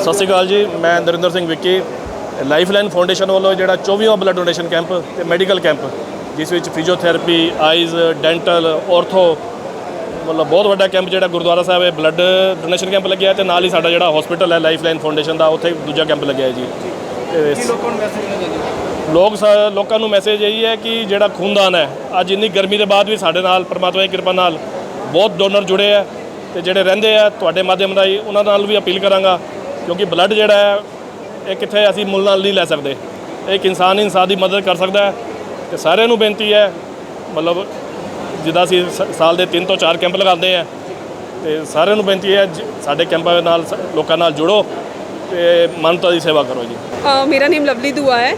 ਸਤਿ ਸ਼੍ਰੀ ਅਕਾਲ ਜੀ ਮੈਂ ਨਰਿੰਦਰ ਸਿੰਘ ਵਿੱਕੀ ਲਾਈਫਲਾਈਨ ਫਾਊਂਡੇਸ਼ਨ ਵੱਲੋਂ ਜਿਹੜਾ 24ਵਾਂ ਬਲੱਡ ਡੋਨੇਸ਼ਨ ਕੈਂਪ ਤੇ ਮੈਡੀਕਲ ਕੈਂਪ ਜਿਸ ਵਿੱਚ ਫਿਜ਼ੀਓਥੈਰੇਪੀ ਆਈਜ਼ ਡੈਂਟਲ ਆਰਥੋ ਮਤਲਬ ਬਹੁਤ ਵੱਡਾ ਕੈਂਪ ਜਿਹੜਾ ਗੁਰਦੁਆਰਾ ਸਾਹਿਬ ਹੈ ਬਲੱਡ ਡੋਨੇਸ਼ਨ ਕੈਂਪ ਲੱਗਿਆ ਤੇ ਨਾਲ ਹੀ ਸਾਡਾ ਜਿਹੜਾ ਹਸਪੀਟਲ ਹੈ ਲਾਈਫਲਾਈਨ ਫਾਊਂਡੇਸ਼ਨ ਦਾ ਉੱਥੇ ਦੂਜਾ ਕੈਂਪ ਲੱਗਿਆ ਹੈ ਜੀ। ਤੇ ਲੋਕਾਂ ਨੂੰ ਮੈਸੇਜ ਦੇਣਾ ਚਾਹੁੰਦੇ ਲੋਕ ਲੋਕਾਂ ਨੂੰ ਮੈਸੇਜ ਇਹੀ ਹੈ ਕਿ ਜਿਹੜਾ ਖੂਨਦਾਨ ਹੈ ਅੱਜ ਇੰਨੀ ਗਰਮੀ ਦੇ ਬਾਅਦ ਵੀ ਸਾਡੇ ਨਾਲ ਪਰਮਾਤਮਾ ਦੀ ਕਿਰਪਾ ਨਾਲ ਬਹੁਤ ਡੋਨਰ ਜੁੜੇ ਆ ਤੇ ਜਿਹੜੇ ਰਹਿੰਦੇ ਆ ਤੁਹਾਡੇ ਮਾਧਿਅਮ ਰਾਹੀਂ ਉਹਨਾਂ ਨਾਲ ਵੀ ਅਪੀਲ ਕਰਾਂਗਾ ਕਿਉਂਕਿ ਬਲੱਡ ਜਿਹੜਾ ਹੈ ਇਹ ਕਿੱਥੇ ਅਸੀਂ ਮੁੱਲ ਨਾਲ ਨਹੀਂ ਲੈ ਸਕਦੇ ਇਹ ਇੱਕ ਇਨਸਾਨ ਹੀ ਇਨਸਾਨ ਦੀ ਮਦਦ ਕਰ ਸਕਦਾ ਹੈ ਤੇ ਸਾਰਿਆਂ ਨੂੰ ਬੇਨਤੀ ਹੈ ਮਤਲਬ ਜਿੱਦਾਂ ਅਸੀਂ ਸ- ਸਾਲ ਦੇ 3 ਤੋਂ 4 ਕੈਂਪ ਲਗਾਉਂਦੇ ਆ ਤੇ ਸਾਰਿਆਂ ਨੂੰ ਬੇਨਤੀ ਹੈ ਜ- ਸਾਡੇ ਕੈਂਪਾਂ ਦੇ ਨਾਲ ਸ- ਲੋਕਾਂ ਨਾਲ ਜੁੜੋ ਤੇ ਮਨਤਾ ਦੀ ਸੇਵਾ ਕਰੋ ਜੀ अ, मेरा नेम लवली दुआ है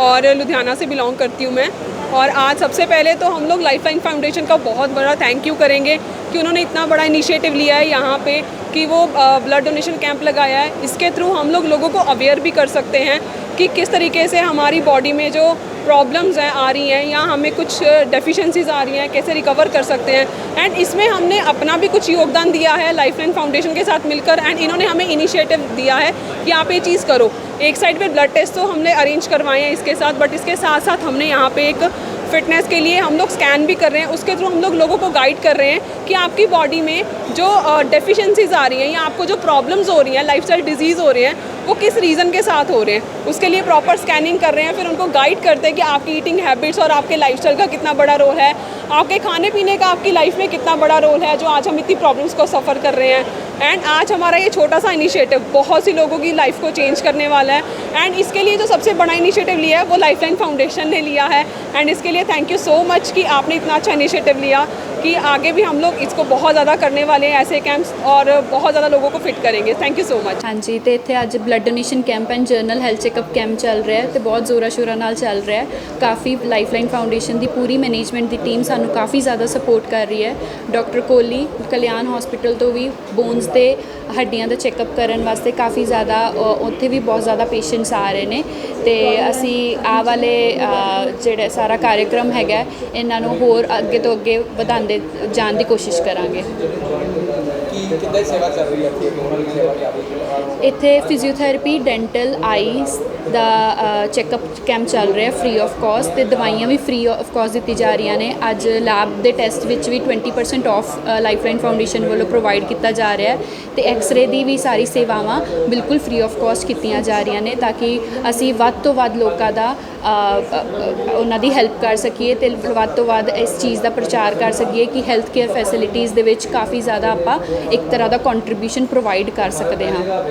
और लुधियाना से बिलोंग करती हूँ मैं और आज सबसे पहले तो हम लोग लाइफ लाइन फाउंडेशन का बहुत बड़ा थैंक यू करेंगे कि उन्होंने इतना बड़ा इनिशिएटिव लिया है यहाँ पे कि वो ब्लड डोनेशन कैंप लगाया है। इसके थ्रू हम लोग लोगों को अवेयर भी कर सकते हैं कि किस तरीके से हमारी बॉडी में जो प्रॉब्लम्स हैं, आ रही हैं या हमें कुछ डेफिशिएंसीज आ रही हैं, कैसे रिकवर कर सकते हैं। एंड इसमें हमने अपना भी कुछ योगदान दिया है लाइफ लाइन फाउंडेशन के साथ मिलकर एंड इन्होंने हमें इनिशिएटिव दिया है कि आप ये चीज़ करो। एक साइड पे ब्लड टेस्ट तो हमने अरेंज करवाए हैं इसके साथ बट इसके साथ साथ हमने यहाँ पे एक फिटनेस के लिए हम लोग स्कैन भी कर रहे हैं। उसके थ्रू हम लोग लोगों को गाइड कर रहे हैं कि आपकी बॉडी में जो डेफिशिएंसीज आ रही हैं या आपको जो प्रॉब्लम्स हो रही हैं लाइफस्टाइल डिज़ीज़ हो रहे हैं, वो किस रीज़न के साथ हो रहे हैं। उसके लिए प्रॉपर स्कैनिंग कर रहे हैं, फिर उनको गाइड करते हैं कि आपकी ईटिंग हैबिट्स और आपके लाइफस्टाइल का कितना बड़ा रोल है। आपके खाने पीने का आपकी लाइफ में कितना बड़ा रोल है, जो आज हम इतनी प्रॉब्लम्स को सफ़र कर रहे हैं। एंड आज हमारा ये छोटा सा इनिशिएटिव बहुत सी लोगों की लाइफ को चेंज करने वाला है। एंड इसके लिए जो सबसे बड़ा इनिशिएटिव लिया है, वो लाइफलाइन फाउंडेशन ने लिया है। एंड इसके लिए थैंक यू सो मच कि आपने इतना अच्छा इनिशिएटिव लिया। कि आगे भी हम लोग इसको बहुत ज़्यादा करने वाले हैं ऐसे कैंप्स और बहुत ज़्यादा लोगों को फिट करेंगे थैंक यू सो मच ਹਾਂਜੀ ਤੇ ਇੱਥੇ ਅੱਜ blood donation camp and general health checkup camp ਚੱਲ ਰਿਹਾ ਹੈ ਤੇ ਬਹੁਤ ਜ਼ੋਰਾਂ ਸ਼ੋਰਾਂ ਨਾਲ ਚੱਲ ਰਿਹਾ ਹੈ ਕਾਫੀ ਲਾਈਫਲਾਈਨ ਫਾਊਂਡੇਸ਼ਨ ਦੀ ਪੂਰੀ ਮੈਨੇਜਮੈਂਟ ਦੀ ਟੀਮ ਸਾਨੂੰ ਕਾਫੀ ਜ਼ਿਆਦਾ ਸਪੋਰਟ ਕਰ ਰਹੀ ਹੈ ਡਾਕਟਰ ਕੋਹਲੀ ਕਲਿਆਣ ਹਸਪੀਟਲ ਤੋਂ ਵੀ ਬੋਨਸ ਤੇ ਹੱਡੀਆਂ ਦਾ ਚੈੱਕਅਪ ਕਰਨ ਵਾਸਤੇ ਕਾਫੀ ਜ਼ਿਆਦਾ ਅ, ਉੱਥੇ ਵੀ ਬਹੁਤ ਜ਼ਿਆਦਾ ਪੇਸ਼ੈਂਟਸ ਆ ਰਹੇ ਨੇ ਤੇ ਅਸੀਂ ਆ ਵਾਲੇ ਅ, ਜਿਹੜਾ ਸਾਰਾ ਕਾਰਜਕ੍ਰਮ ਹੈਗਾ ਹੈ, ਇਹਨਾਂ ਨੂੰ ਹੋਰ ਅੱਗੇ ਤੋਂ ਅੱਗੇ ਵਧਾਉਂਦੇ ਜਾਣ ਦੀ ਕੋਸ਼ਿਸ਼ ਕਰਾਂਗੇ। ਕੀ ਕਿੱਦਾਂ ਦੀ ਸੇਵਾ ਚੱਲ ਰਹੀ ਹੈ ਇੱਥੇ? ਉਹਨਾਂ ਦੀ ਸੇਵਾ ਕੀ ਆ ਰਹੀ ਹੈ? ਇੱਥੇ ਫਿਜ਼ੀਓਥੈਰੇਪੀ ਡੈਂਟਲ ਆਈਜ਼ ਦਾ ਚੈੱਕਅਪ ਕੈਂਪ ਚੱਲ ਰਿਹਾ ਫ੍ਰੀ ਆਫ ਕਾਸਟ ਤੇ ਦਵਾਈਆਂ ਵੀ ਫ੍ਰੀ ਆਫ ਕਾਸਟ ਦਿੱਤੀ ਜਾ ਰਹੀਆਂ ਨੇ। ਅੱਜ ਲੈਬ ਦੇ ਟੈਸਟ ਵਿੱਚ ਵੀ 20% ਆਫ ਲਾਈਫਲਾਈਨ ਫਾਊਂਡੇਸ਼ਨ ਵੱਲੋਂ ਪ੍ਰੋਵਾਈਡ ਕੀਤਾ ਜਾ ਰਿਹਾ ਹੈ ਤੇ ਐਕਸ-ਰੇ ਦੀ ਵੀ ਸਾਰੀ ਸੇਵਾਵਾਂ ਬਿਲਕੁਲ ਫ੍ਰੀ ਆਫ ਕਾਸਟ ਕੀਤੀਆਂ ਜਾ ਰਹੀਆਂ ਨੇ ਤਾਂ ਕਿ ਅਸੀਂ ਵੱਧ ਤੋਂ ਵੱਧ ਲੋਕਾਂ ਦਾ ਉਹਨਾਂ ਦੀ ਹੈਲਪ ਕਰ ਸਕੀਏ ਤੇ ਵੱਧ ਤੋਂ ਵੱਧ ਇਸ ਚੀਜ਼ ਦਾ ਪ੍ਰਚਾਰ ਕਰ ਸਕੀਏ ਕਿ ਹੈਲਥ ਕੇਅਰ ਫੈਸਿਲਿਟੀਜ਼ ਦੇ ਵਿੱਚ ਕਾਫੀ ਜ਼ਿਆਦਾ ਆਪਾਂ ਇੱਕ ਤਰ੍ਹਾਂ ਦਾ ਕੰਟਰੀਬਿਊਸ਼ਨ ਪ੍ਰੋਵਾਈਡ ਕਰ ਸਕਦੇ ਹਾਂ।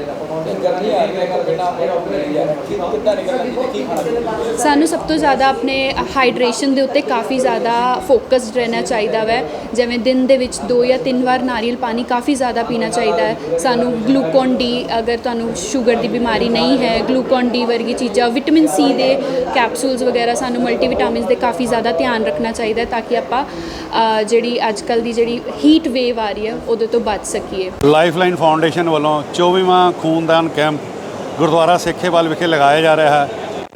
ਗਰਮੀ ਆ ਰਹੀ ਹੈ ਘਰ ਬੈਠਾ ਆਪਣੇ ਏਰੀਆ ਕੀ ਕਿੱਦਾਂ ਨਿਕਲਣਾ ਚਾਹੀਦਾ ਕੀ ਖਾਣਾ ਚਾਹੀਦਾ ਸਾਨੂੰ ਸਭ ਤੋਂ ਜ਼ਿਆਦਾ ਆਪਣੇ ਹਾਈਡਰੇਸ਼ਨ ਦੇ ਉੱਤੇ ਕਾਫੀ ਜ਼ਿਆਦਾ ਫੋਕਸਡ ਰਹਿਣਾ ਚਾਹੀਦਾ ਵੈ। ਜਿਵੇਂ ਦਿਨ ਦੇ ਵਿੱਚ ਦੋ ਜਾਂ ਤਿੰਨ ਵਾਰ ਨਾਰੀਅਲ ਪਾਣੀ ਕਾਫੀ ਜ਼ਿਆਦਾ ਪੀਣਾ ਚਾਹੀਦਾ ਹੈ। ਸਾਨੂੰ ਗਲੂਕੋਨ ਡੀ ਅਗਰ ਤੁਹਾਨੂੰ ਸ਼ੂਗਰ ਦੀ ਬਿਮਾਰੀ ਨਹੀਂ ਹੈ ਗਲੂਕੋਨ ਡੀ ਵਰਗੀ ਚੀਜ਼ਾਂ ਵਿਟਾਮਿਨ ਸੀ ਦੇ ਕੈਪਸੂਲਸ ਵਗੈਰਾ ਸਾਨੂੰ ਮਲਟੀਵਿਟਾਮਿਨਸ ਦੇ ਕਾਫੀ ਜ਼ਿਆਦਾ ਧਿਆਨ ਰੱਖਣਾ ਚਾਹੀਦਾ ਹੈ ਤਾਂ ਕਿ ਆਪਾਂ ਜਿਹੜੀ ਅੱਜ ਕੱਲ ਦੀ ਜਿਹੜੀ ਹੀਟ ਵੇਵ ਆ ਰਹੀ ਹੈ ਉਹਦੇ ਤੋਂ ਬਚ ਸਕੀਏ। ਲਾਈਫਲਾਈਨ ਫਾਊਂਡੇਸ਼ਨ ਵੱਲੋਂ 24ਵਾਂ ਖੂਨਦਾਨ ਕੈਂਪ ਗੁਰਦੁਆਰਾ ਸੇਖੇਵਾਲ ਵਿਖੇ ਲਗਾਇਆ ਜਾ ਰਿਹਾ ਹੈ,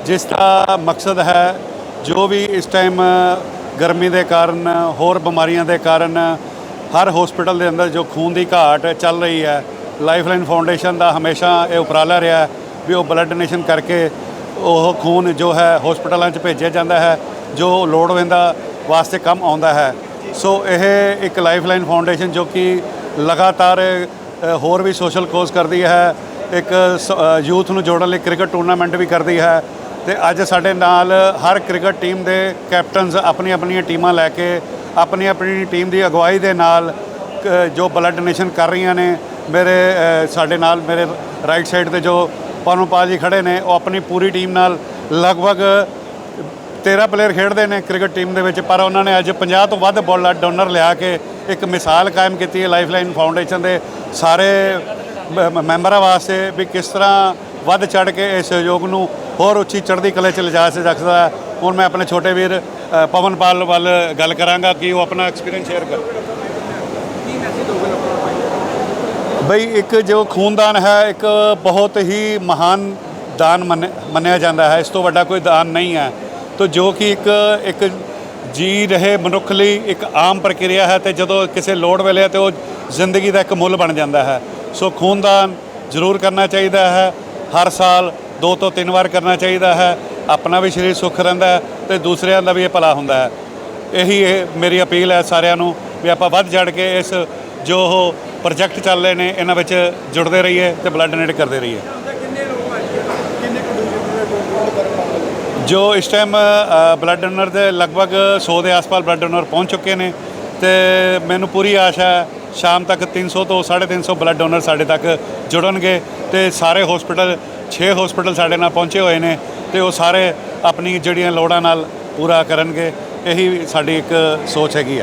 ਜਿਸ ਦਾ ਮਕਸਦ ਹੈ ਜੋ ਵੀ ਇਸ ਟਾਈਮ ਗਰਮੀ ਦੇ ਕਾਰਨ, ਹੋਰ ਬਿਮਾਰੀਆਂ ਦੇ ਕਾਰਨ, ਹਰ ਹਸਪੀਟਲ ਦੇ ਅੰਦਰ ਜੋ ਖੂਨ ਦੀ ਘਾਟ ਚੱਲ ਰਹੀ ਹੈ ਲਾਈਫਲਾਈਨ ਫਾਊਂਡੇਸ਼ਨ ਦਾ ਹਮੇਸ਼ਾ ਇਹ ਉਪਰਾਲਾ ਰਿਹਾ ਵੀ ਉਹ ਬਲੱਡ ਡੋਨੇਸ਼ਨ ਕਰਕੇ ਉਹ ਖੂਨ ਜੋ ਹੈ ਹਸਪੀਟਲਾਂ 'ਚ ਭੇਜਿਆ ਜਾਂਦਾ ਹੈ, ਜੋ ਲੋੜਵੰਦਾਂ ਵਾਸਤੇ ਕੰਮ ਆਉਂਦਾ ਹੈ। ਸੋ ਇਹ ਇੱਕ ਲਾਈਫਲਾਈਨ ਫਾਊਂਡੇਸ਼ਨ ਜੋ ਕਿ ਲਗਾਤਾਰ ਹੋਰ ਵੀ ਸੋਸ਼ਲ ਕੋਜ਼ ਕਰਦੀ ਹੈ ਇੱਕ ਯੂਥ ਨੂੰ ਜੋੜਨ ਲਈ ਕ੍ਰਿਕਟ ਟੂਰਨਾਮੈਂਟ ਵੀ ਕਰਦੀ ਹੈ ਤੇ ਅੱਜ ਸਾਡੇ ਨਾਲ ਹਰ ਕ੍ਰਿਕਟ ਟੀਮ ਦੇ ਕੈਪਟਨਸ ਆਪਣੀ ਆਪਣੀਆਂ ਟੀਮਾਂ ਲੈ ਕੇ ਆਪਣੀ ਆਪਣੀ ਟੀਮ ਦੀ ਅਗਵਾਈ ਦੇ ਨਾਲ ਜੋ ਬਲੱਡ ਡੋਨੇਸ਼ਨ ਕਰ ਰਹੀਆਂ ਨੇ, ਮੇਰੇ ਸਾਡੇ ਨਾਲ ਮੇਰੇ ਰਾਈਟ ਸਾਈਡ ਤੇ ਜੋ ਪਰਮਪਾਲ ਜੀ ਖੜੇ ਨੇ, ਉਹ ਆਪਣੀ ਪੂਰੀ ਟੀਮ ਨਾਲ ਲਗਭਗ 13 ਪਲੇਅਰ ਖੇਡਦੇ ਨੇ ਕ੍ਰਿਕਟ ਟੀਮ ਦੇ ਵਿੱਚ, ਪਰ ਉਹਨਾਂ ਨੇ ਅੱਜ 50 ਤੋਂ ਵੱਧ ਬਲੱਡ ਡੋਨਰ ਲਿਆ ਕੇ ਇੱਕ ਮਿਸਾਲ ਕਾਇਮ ਕੀਤੀ ਹੈ ਲਾਈਫਲਾਈਨ ਫਾਊਂਡੇਸ਼ਨ ਦੇ ਸਾਰੇ ਮੈਂਬਰਾਂ ਵਾਸਤੇ ਵੀ ਕਿਸ ਤਰ੍ਹਾਂ ਵੱਧ ਚੜ ਕੇ ਇਸ ਸਹਿਯੋਗ ਨੂੰ ਹੋਰ ਉੱਚੀ ਚੜ੍ਹਦੀ ਕਲੇ 'ਚ ਲਿਜਾ ਸਕਦਾ ਹੈ। ਹੁਣ ਮੈਂ ਆਪਣੇ ਛੋਟੇ ਵੀਰ ਪਵਨਪਾਲ ਵੱਲ ਗੱਲ ਕਰਾਂਗਾ ਕਿ ਉਹ ਆਪਣਾ ਐਕਸਪੀਰੀਅੰਸ ਸ਼ੇਅਰ ਕਰ। ਬਈ ਇੱਕ ਜੋ ਖੂਨਦਾਨ ਹੈ, ਇੱਕ ਬਹੁਤ ਹੀ ਮਹਾਨ ਦਾਨ ਮੰਨ- ਮੰਨਿਆ ਜਾਂਦਾ ਹੈ। ਇਸ ਤੋਂ ਵੱਡਾ ਕੋਈ ਦਾਨ ਨਹੀਂ ਹੈ। ਤੋ ਜੋ ਕਿ ਇੱਕ ਇੱਕ ਜੀ ਰਹੇ ਮਨੁੱਖ ਲਈ ਇੱਕ ਆਮ ਪ੍ਰਕਿਰਿਆ ਹੈ ਤੇ ਜਦੋਂ ਕਿਸੇ ਲੋੜ ਵੇਲੇ ਹੈ ਤੇ ਉਹ ਜ਼ਿੰਦਗੀ ਦਾ ਇੱਕ ਮੁੱਲ ਬਣ ਜਾਂਦਾ ਹੈ। ਸੋ ਖੂਨਦਾਨ ਜ਼ਰੂਰ ਕਰਨਾ ਚਾਹੀਦਾ ਹੈ। ਹਰ ਸਾਲ ਦੋ ਤੋਂ ਤਿੰਨ ਵਾਰ ਕਰਨਾ ਚਾਹੀਦਾ ਹੈ। ਆਪਣਾ ਵੀ ਸਰੀਰ ਸੁੱਖ ਰਹਿੰਦਾ ਹੈ ਤੇ ਦੂਸਰਿਆਂ ਦਾ ਵੀ ਇਹ ਭਲਾ ਹੁੰਦਾ ਹੈ। ਇਹੀ ਇਹ ਮੇਰੀ ਅਪੀਲ ਹੈ ਸਾਰਿਆਂ ਨੂੰ ਵੀ ਆਪਾਂ ਵੱਧ ਚੜ ਕੇ ਇਸ ਜੋ ਉਹ ਪ੍ਰੋਜੈਕਟ ਚੱਲ ਰਹੇ ਨੇ, ਇਹਨਾਂ ਵਿੱਚ ਜੁੜਦੇ ਰਹੀਏ ਤੇ ਬਲੱਡ ਡੋਨੇਟ ਕਰਦੇ ਰਹੀਏ। ਜੋ ਇਸ ਟਾਈਮ ਬਲੱਡ ਡੋਨਰ ਦੇ ਲਗਭਗ 100 ਦੇ ਆਸ-ਪਾਸ ਬਲੱਡ ਡੋਨਰ ਪਹੁੰਚ ਚੁੱਕੇ ਨੇ ਤੇ ਮੈਨੂੰ ਪੂਰੀ ਆਸ਼ਾ ਹੈ ਸ਼ਾਮ ਤੱਕ 300 ਤੋਂ 350 ਬਲੱਡ ਡੋਨਰ ਸਾਡੇ ਤੱਕ ਜੁੜਨਗੇ ਤੇ ਸਾਰੇ ਹਸਪੀਟਲ 6 ਹਸਪੀਟਲ ਸਾਡੇ ਨਾਲ ਪਹੁੰਚੇ ਹੋਏ ਨੇ ਤੇ ਉਹ ਸਾਰੇ ਆਪਣੀ ਜਿਹੜੀਆਂ ਲੋੜਾਂ ਨਾਲ ਪੂਰਾ ਕਰਨਗੇ, ਇਹੀ ਸਾਡੀ ਇੱਕ ਸੋਚ ਹੈਗੀ ਹੈ